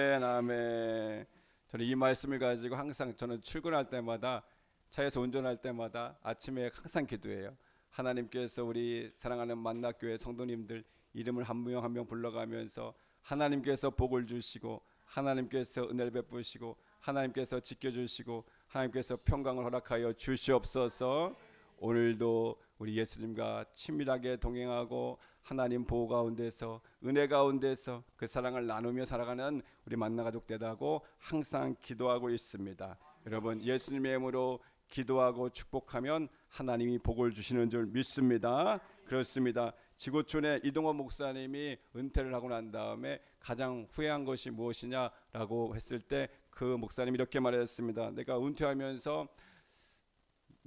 아멘. 저는 이 말씀을 가지고 항상 저는 출근할 때마다 차에서 운전할 때마다 아침에 항상 기도해요. 하나님께서 우리 사랑하는 만나교회 성도님들 이름을 한 명 한 명 불러가면서 하나님께서 복을 주시고 하나님께서 은혜를 베푸시고 하나님께서 지켜주시고 하나님께서 평강을 허락하여 주시옵소서. 오늘도 우리 예수님과 친밀하게 동행하고 하나님 보호 가운데서 은혜 가운데서 그 사랑을 나누며 살아가는 우리 만나 가족 되다고 항상 기도하고 있습니다. 여러분 예수님의 이름으로 기도하고 축복하면 하나님이 복을 주시는 줄 믿습니다. 그렇습니다. 지구촌에 이동원 목사님이 은퇴를 하고 난 다음에 가장 후회한 것이 무엇이냐라고 했을 때 그 목사님이 이렇게 말했습니다. 내가 은퇴하면서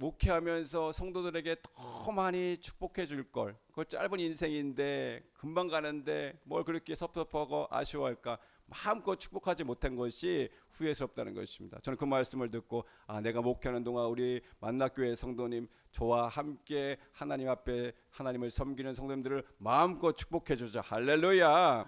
목회하면서 성도들에게 더 많이 축복해 줄 걸. 그 짧은 인생인데 금방 가는데 뭘 그렇게 섭섭하고 아쉬워할까? 마음껏 축복하지 못한 것이 후회스럽다는 것입니다. 저는 그 말씀을 듣고 아 내가 목회하는 동안 우리 만나교회 성도님 저와 함께 하나님 앞에 하나님을 섬기는 성도님들을 마음껏 축복해 주자. 할렐루야.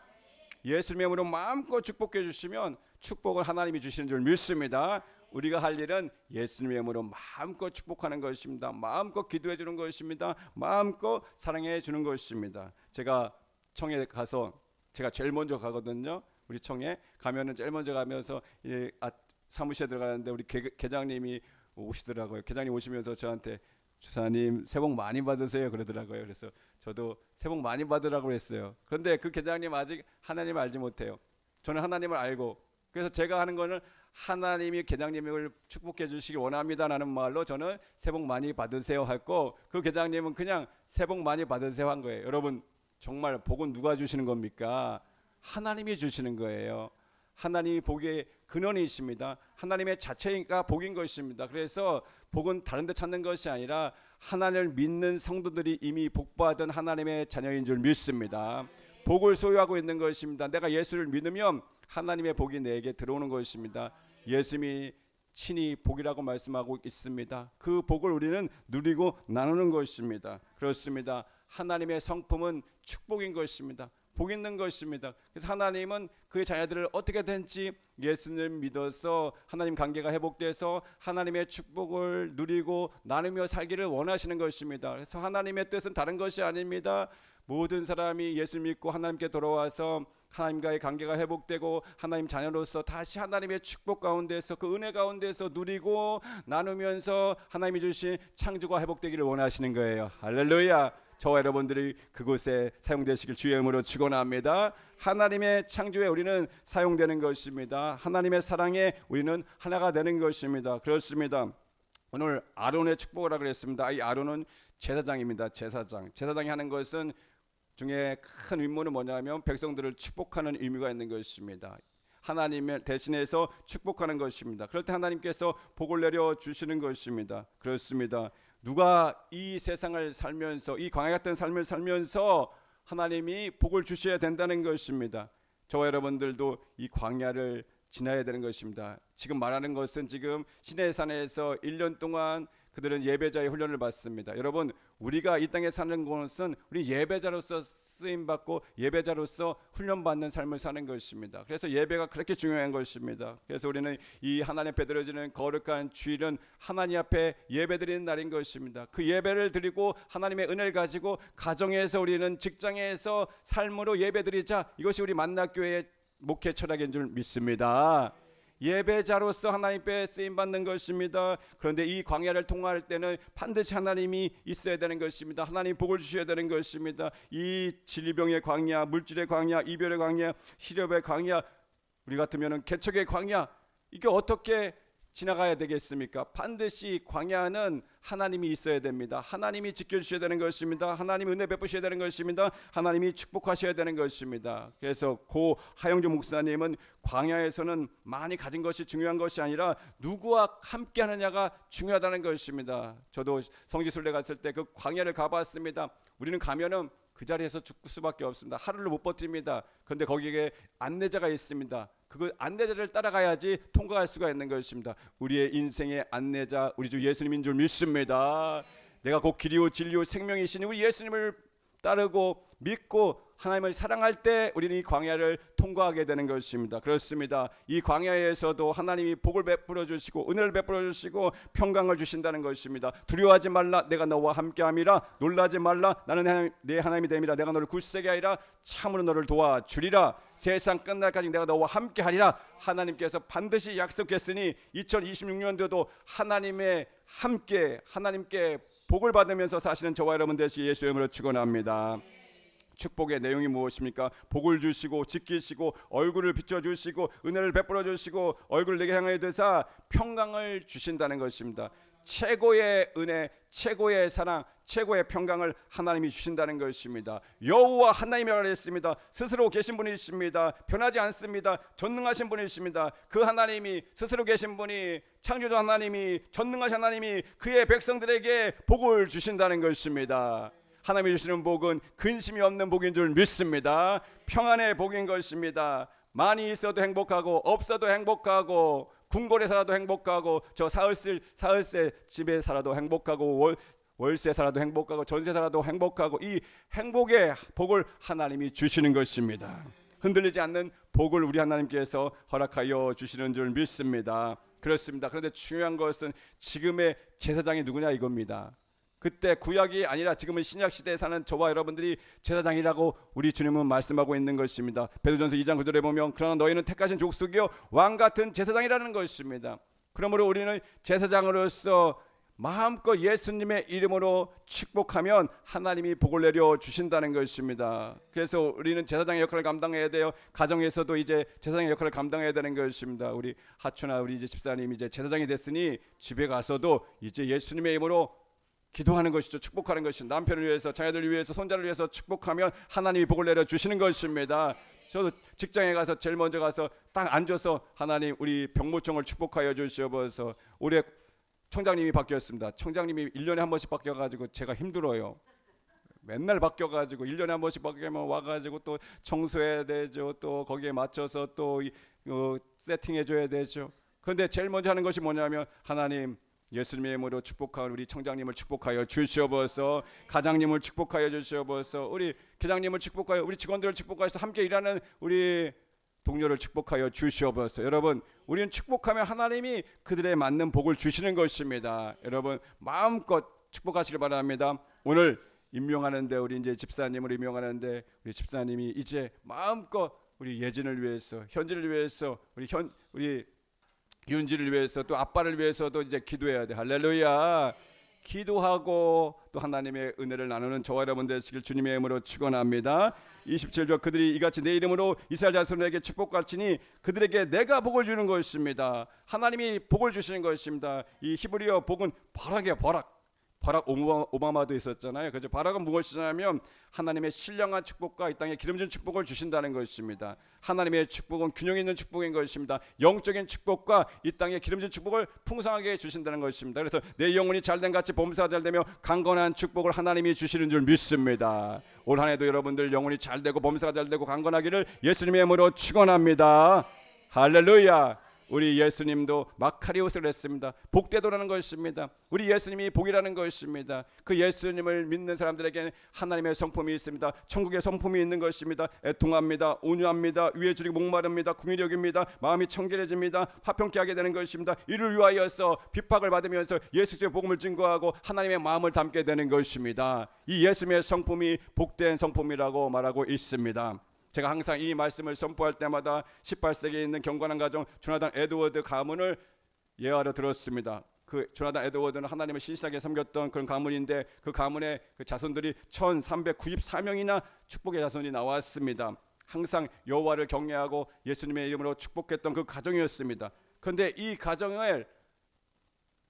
예수님의 이름으로 마음껏 축복해 주시면 축복을 하나님이 주시는 줄 믿습니다. 우리가 할 일은 예수님의 이름으로 마음껏 축복하는 것입니다. 마음껏 기도해 주는 것입니다. 마음껏 사랑해 주는 것입니다. 제가 청에 가서 제가 제일 먼저 가거든요. 우리 청에 가면은 제일 먼저 가면서 이 아, 사무실에 들어가는데 우리 계, 계장님이 오시더라고요. 계장님 오시면서 저한테 주사님 새해 복 많이 받으세요 그러더라고요. 그래서 저도 새해 복 많이 받으라고 했어요. 그런데 그 계장님 아직 하나님 알지 못해요. 저는 하나님을 알고 그래서 제가 하는 거는 하나님이 계장님을 축복해 주시기 원합니다라는 말로 저는 새해 복 많이 받으세요 했고 그 계장님은 그냥 새해 복 많이 받으세요 한 거예요. 여러분 정말 복은 누가 주시는 겁니까? 하나님이 주시는 거예요. 하나님이 복의 근원이십니다. 하나님의 자체가 복인 것입니다. 그래서 복은 다른 데 찾는 것이 아니라 하나님을 믿는 성도들이 이미 복받은 하나님의 자녀인 줄 믿습니다. 복을 소유하고 있는 것입니다. 내가 예수를 믿으면 하나님의 복이 내게 들어오는 것입니다. 예수님이 친히 복이라고 말씀하고 있습니다. 그 복을 우리는 누리고 나누는 것입니다. 그렇습니다. 하나님의 성품은 축복인 것입니다. 복 있는 것입니다. 그래서 하나님은 그의 자녀들을 어떻게든지 예수님 믿어서 하나님 관계가 회복돼서 하나님의 축복을 누리고 나누며 살기를 원하시는 것입니다. 그래서 하나님의 뜻은 다른 것이 아닙니다. 모든 사람이 예수 믿고 하나님께 돌아와서 하나님과의 관계가 회복되고 하나님 자녀로서 다시 하나님의 축복 가운데서 그 은혜 가운데서 누리고 나누면서 하나님이 주신 창조가 회복되기를 원하시는 거예요. 할렐루야. 저와 여러분들이 그곳에 사용되시길 주의 이름으로 축원합니다. 하나님의 창조에 우리는 사용되는 것입니다. 하나님의 사랑에 우리는 하나가 되는 것입니다. 그렇습니다. 오늘 아론의 축복을 하기로 했습니다. 이 아론은 제사장입니다. 제사장. 제사장이 하는 것은 중에 큰 의무는 뭐냐면 백성들을 축복하는 의미가 있는 것입니다. 하나님을 대신해서 축복하는 것입니다. 그럴 때 하나님께서 복을 내려 주시는 것입니다. 그렇습니다. 누가 이 세상을 살면서 이 광야 같은 삶을 살면서 하나님이 복을 주셔야 된다는 것입니다. 저와 여러분들도 이 광야를 지나야 되는 것입니다. 지금 말하는 것은 지금 시내산에서 1년 동안 그들은 예배자의 훈련을 받습니다. 여러분, 우리가 이 땅에 사는 것은 우리 예배자로서 쓰임 받고 예배자로서 훈련 받는 삶을 사는 것입니다. 그래서 예배가 그렇게 중요한 것입니다. 그래서 우리는 이 하나님 앞에 드려지는 거룩한 주일은 하나님 앞에 예배드리는 날인 것입니다. 그 예배를 드리고 하나님의 은혜를 가지고 가정에서 우리는 직장에서 삶으로 예배드리자. 이것이 우리 만나 교회의 목회 철학인 줄 믿습니다. 예배자로서 하나님께 쓰임 받는 것입니다. 그런데 이 광야를 통과할 때는 반드시 하나님이 있어야 되는 것입니다. 하나님 복을 주셔야 되는 것입니다. 이 질병의 광야, 물질의 광야, 이별의 광야, 희렵의 광야, 우리 같으면은 개척의 광야 이게 어떻게 지나가야 되겠습니까? 반드시 광야는 하나님이 있어야 됩니다. 하나님이 지켜주셔야 되는 것입니다. 하나님 은혜 베푸셔야 되는 것입니다. 하나님이 축복하셔야 되는 것입니다. 그래서 고 하영주 목사님은 광야에서는 많이 가진 것이 중요한 것이 아니라 누구와 함께 하느냐가 중요하다는 것입니다. 저도 성지순례 갔을 때 그 광야를 가봤습니다. 우리는 가면은 그 자리에서 죽을 수밖에 없습니다. 하루를 못 버팁니다. 그런데 거기에 안내자가 있습니다. 그 안내자를 따라가야지 통과할 수가 있는 것입니다. 우리의 인생의 안내자 우리 주 예수님인 줄 믿습니다. 내가 곧 길이요 진리요 생명이시니 우리 예수님을 따르고 믿고 하나님을 사랑할 때 우리는 이 광야를 통과하게 되는 것입니다. 그렇습니다. 이 광야에서도 하나님이 복을 베풀어 주시고 은혜를 베풀어 주시고 평강을 주신다는 것입니다. 두려워하지 말라 내가 너와 함께함이라 놀라지 말라 나는 하나님, 내 하나님이 됨이라 내가 너를 굳세게 하리라 참으로 너를 도와주리라 세상 끝날까지 내가 너와 함께하리라 하나님께서 반드시 약속했으니 2026년도도 하나님의 함께 하나님께 복을 받으면서 사시는 저와 여러분 되시 예수 이름으로 축원합니다. 축복의 내용이 무엇입니까? 복을 주시고 지키시고 얼굴을 비춰 주시고 은혜를 베풀어 주시고 얼굴을 내게 향하여 드사 평강을 주신다는 것입니다. 최고의 은혜, 최고의 사랑, 최고의 평강을 하나님이 주신다는 것입니다. 여호와 하나님이라고 했습니다. 스스로 계신 분이십니다. 변하지 않습니다. 전능하신 분이십니다. 그 하나님이 스스로 계신 분이 창조주 하나님이 전능하신 하나님이 그의 백성들에게 복을 주신다는 것입니다. 하나님이 주시는 복은 근심이 없는 복인 줄 믿습니다. 평안의 복인 것입니다. 많이 있어도 행복하고 없어도 행복하고 궁궐에 살아도 행복하고 저 사흘세 사흘세 집에 살아도 행복하고 월 월세 살아도 행복하고 전세 살아도 행복하고 이 행복의 복을 하나님이 주시는 것입니다. 흔들리지 않는 복을 우리 하나님께서 허락하여 주시는 줄 믿습니다. 그렇습니다. 그런데 중요한 것은 지금의 제사장이 누구냐 이겁니다. 그때 구약이 아니라 지금은 신약 시대에 사는 저와 여러분들이 제사장이라고 우리 주님은 말씀하고 있는 것입니다. 베드로전서 2장 9절에 보면 그러나 너희는 택하신 족속이요 왕 같은 제사장이라는 것입니다. 그러므로 우리는 제사장으로서 마음껏 예수님의 이름으로 축복하면 하나님이 복을 내려 주신다는 것입니다. 그래서 우리는 제사장의 역할을 감당해야 돼요. 가정에서도 이제 제사장의 역할을 감당해야 되는 것입니다. 우리 하추나 우리 이제 집사님 이제 제사장이 됐으니 집에 가서도 이제 예수님의 이름으로 기도하는 것이죠. 축복하는 것이 남편을 위해서 자녀들 위해서 손자를 위해서 축복하면 하나님이 복을 내려 주시는 것입니다. 저도 직장에 가서 제일 먼저 가서 딱 앉아서 하나님 우리 병무청을 축복하여 주시옵소서. 올해 청장님이 바뀌었습니다. 청장님이 1년에 한 번씩 바뀌어 가지고 제가 힘들어요. 맨날 바뀌어 가지고 1년에 한 번씩 바뀌면 와 가지고 또 청소해야 되죠. 또 거기에 맞춰서 또 이, 어, 세팅해 줘야 되죠. 그런데 제일 먼저 하는 것이 뭐냐면 하나님 예수님의 이름으로 축복한 우리 청장님을 축복하여 주시옵소서 가장님을 축복하여 주시옵소서 우리 계장님을 축복하여 우리 직원들을 축복하여서 함께 일하는 우리 동료를 축복하여 주시옵소서. 여러분 우리는 축복하면 하나님이 그들의 맞는 복을 주시는 것입니다. 여러분 마음껏 축복하시길 바랍니다. 오늘 임명하는데 우리 이제 집사님을 임명하는데 우리 집사님이 이제 마음껏 우리 예진을 위해서 현진을 위해서 우리 현 우리 윤지를 위해서 또 아빠를 위해서도 이제 기도해야 돼. 할렐루야. 기도하고 또 하나님의 은혜를 나누는 저와 여러분 되시길 주님의 이름으로 축원합니다. 27절 그들이 이같이 내 이름으로 이스라엘 자손에게 축복할지니 그들에게 내가 복을 주는 것입니다. 하나님이 복을 주시는 것입니다. 이 히브리어 복은 바락이야 바락. 바락 오바마, 오바마 도 있었잖아요. 그래서 바락은 무엇이냐면 하나님의 신령한 축복과 이 땅에 기름진 축복을 주신다는 것입니다. 하나님의 축복은 균형 있는 축복인 것입니다. 영적인 축복과 이 땅에 기름진 축복을 풍성하게 주신다는 것입니다. 그래서 내 영혼이 잘된 같이 범사가 잘되며 강건한 축복을 하나님이 주시는 줄 믿습니다. 올 한해도 여러분들 영혼이 잘되고 범사가 잘되고 강건하기를 예수님의 이름으로 축원합니다. 할렐루야. 우리 예수님도 마카리오스를 했습니다. 복되도라는 것입니다. 우리 예수님이 복이라는 것입니다. 그 예수님을 믿는 사람들에게는 하나님의 성품이 있습니다. 천국의 성품이 있는 것입니다. 애통합니다. 온유합니다. 위에 줄이고 목마릅니다. 궁일력입니다. 마음이 청결해집니다. 화평케 하게 되는 것입니다. 이를 위하여서 핍박을 받으면서 예수의 복음을 증거하고 하나님의 마음을 담게 되는 것입니다. 이 예수님의 성품이 복된 성품이라고 말하고 있습니다. 제가 항상 이 말씀을 선포할 때마다 18세기에 있는 경건한 가정 조나단 에드워드 가문을 예화로 들었습니다. 그 조나단 에드워드는 하나님을 신실하게 섬겼던 그런 가문인데 그 가문의 그 자손들이 1,394명이나 축복의 자손이 나왔습니다. 항상 여호와를 경외하고 예수님의 이름으로 축복했던 그 가정이었습니다. 그런데 이 가정을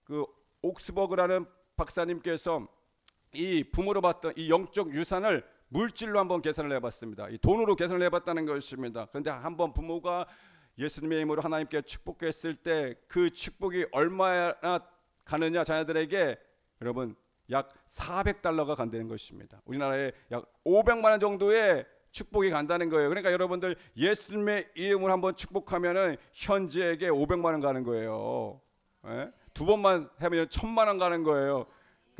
그 옥스버그라는 박사님께서 이 부모로 봤던 이 영적 유산을 물질로 한번 계산을 해봤습니다. 이 돈으로 계산을 해봤다는 것입니다. 그런데 한번 부모가 예수님의 이름으로 하나님께 축복했을 때 그 축복이 얼마나 가느냐 자녀들에게 여러분 약 400달러가 간다는 것입니다. 우리나라에 약 500만 원 정도의 축복이 간다는 거예요. 그러니까 여러분들 예수님의 이름을 한번 축복하면은 현지에게 500만 원 가는 거예요. 예? 두 번만 하면 천만 원 가는 거예요.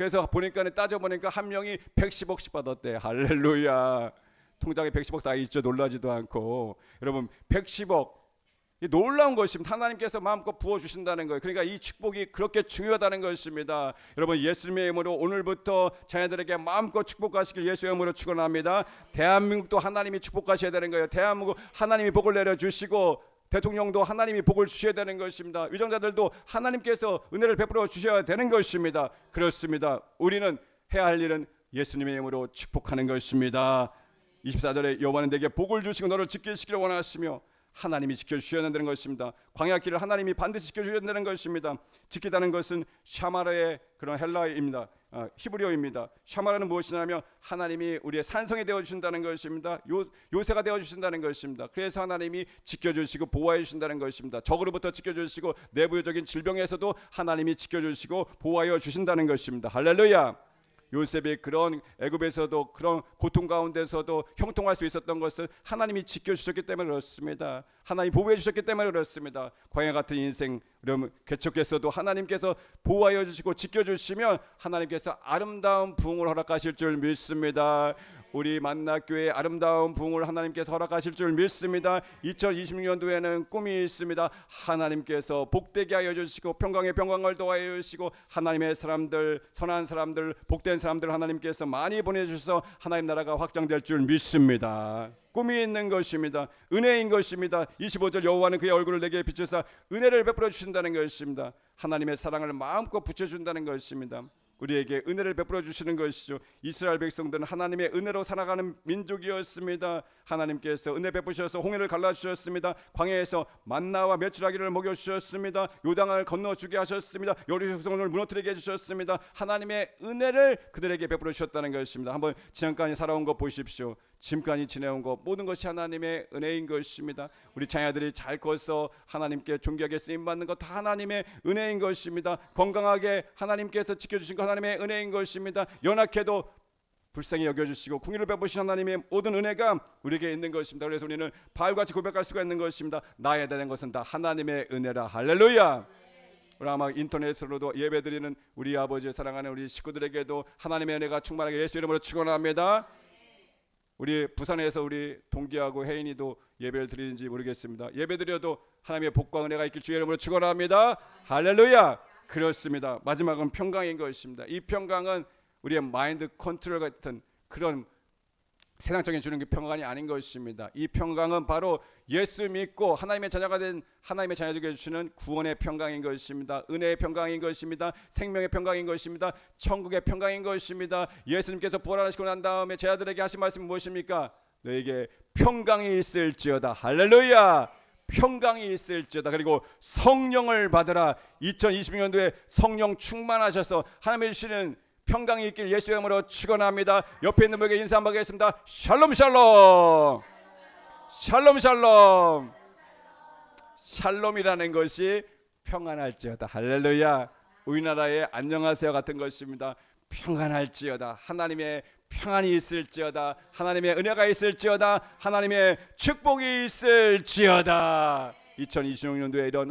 그래서 보니까 따져 보니까 한 명이 110억씩 받았대. 할렐루야. 통장에 110억 다 있죠. 놀라지도 않고 여러분 110억 이 놀라운 것입니다. 하나님께서 마음껏 부어 주신다는 거예요. 그러니까 이 축복이 그렇게 중요하다는 것입니다. 여러분 예수님의 이름으로 오늘부터 자녀들에게 마음껏 축복하시길 예수의 이름으로 축원합니다. 대한민국도 하나님이 축복하셔야 되는 거예요. 대한민국 하나님이 복을 내려 주시고 대통령도 하나님이 복을 주셔야 되는 것입니다. 위정자들도 하나님께서 은혜를 베풀어 주셔야 되는 것입니다. 그렇습니다. 우리는 해야 할 일은 예수님의 이름으로 축복하는 것입니다. 24절에 여호와는 내게 복을 주시고 너를 지키시기를 원하시며 하나님이 지켜주셔야 된다는 것입니다. 광야길을 하나님이 반드시 지켜주셔야 된다는 것입니다. 지키다는 것은 샤마르의 그런 헬라어입니다. 아, 히브리어입니다. 샤마르는 무엇이냐면 하나님이 우리의 산성이 되어 주신다는 것입니다. 요, 요새가 되어 주신다는 것입니다. 그래서 하나님이 지켜 주시고 보호해 주신다는 것입니다. 적으로부터 지켜 주시고 내부적인 질병에서도 하나님이 지켜 주시고 보호하여 주신다는 것입니다. 할렐루야. 요셉이 그런 애굽에서도 그런 고통 가운데서도 형통할 수 있었던 것은 하나님이 지켜 주셨기 때문에 그렇습니다. 하나님 보호해 주셨기 때문에 그렇습니다. 광야 같은 인생 그러면 개척에서도 하나님께서 보호하여 주시고 지켜 주시면 하나님께서 아름다운 부흥을 허락하실 줄 믿습니다. 우리 만나교회 아름다운 부흥을 하나님께서 허락하실 줄 믿습니다. 2026년도에는 꿈이 있습니다. 하나님께서 복되게 하여 주시고 평강의 평강을 더하여 주시고 하나님의 사람들 선한 사람들 복된 사람들 하나님께서 많이 보내주셔서 하나님 나라가 확장될 줄 믿습니다. 꿈이 있는 것입니다. 은혜인 것입니다. 25절 여호와는 그의 얼굴을 내게 비추사 은혜를 베풀어 주신다는 것입니다. 하나님의 사랑을 마음껏 붙여 준다는 것입니다. 우리에게 은혜를 베풀어 주시는 것이죠. 이스라엘 백성들은 하나님의 은혜로 살아가는 민족이었습니다. 하나님께서 은혜 베푸셔서 홍해를 갈라 주셨습니다. 광야에서 만나와 메추라기를 먹여 주셨습니다. 요당을 건너 주게 하셨습니다. 여리고성을 무너뜨리게 해 주셨습니다. 하나님의 은혜를 그들에게 베풀어 주셨다는 것입니다. 한번 지난까지 살아온 것 보십시오. 지금까지 지내온 것 모든 것이 하나님의 은혜인 것입니다. 우리 자녀들이 잘 커서 하나님께 존귀하게 쓰임 받는 것 다 하나님의 은혜인 것입니다. 건강하게 하나님께서 지켜주신 것 하나님의 은혜인 것입니다. 연약해도 불쌍히 여겨주시고 궁유를 베푸신 하나님의 모든 은혜가 우리에게 있는 것입니다. 그래서 우리는 바울같이 고백할 수가 있는 것입니다. 나에 대한 것은 다 하나님의 은혜라 할렐루야. 아마 인터넷으로도 예배드리는 우리 아버지 사랑하는 우리 식구들에게도 하나님의 은혜가 충만하게 예수 이름으로 축원합니다. 우리 부산에서 우리 동기하고 혜인이도 예배를 드리는지 모르겠습니다. 예배 드려도 하나님의 복과 은혜가 있길 주의 이름으로 축원합니다. 할렐루야. 그렇습니다. 마지막은 평강인 것입니다. 이 평강은 우리의 마인드 컨트롤 같은 그런 세상적인 주는 게 평강이 아닌 것입니다. 이 평강은 바로 예수 믿고 하나님의 자녀가 된 하나님의 자녀에게 주시는 구원의 평강인 것입니다. 은혜의 평강인 것입니다. 생명의 평강인 것입니다. 천국의 평강인 것입니다. 예수님께서 부활하시고 난 다음에 제 아들에게 하신 말씀이 무엇입니까? 너에게 평강이 있을지어다. 할렐루야. 평강이 있을지어다. 그리고 성령을 받으라. 2026년도에 성령 충만하셔서 하나님의 주시는 평강이 있길 예수의 이름으로 축원합니다. 옆에 있는 분에게 인사 한번 하겠습니다. 샬롬 샬롬. 샬롬 샬롬. 샬롬이라는 것이 평안할지어다. 할렐루야. 우리나라의 안녕하세요 같은 것입니다. 평안할지어다. 하나님의 평안이 있을지어다. 하나님의 은혜가 있을지어다. 하나님의 축복이 있을지어다. 2026년도에 이런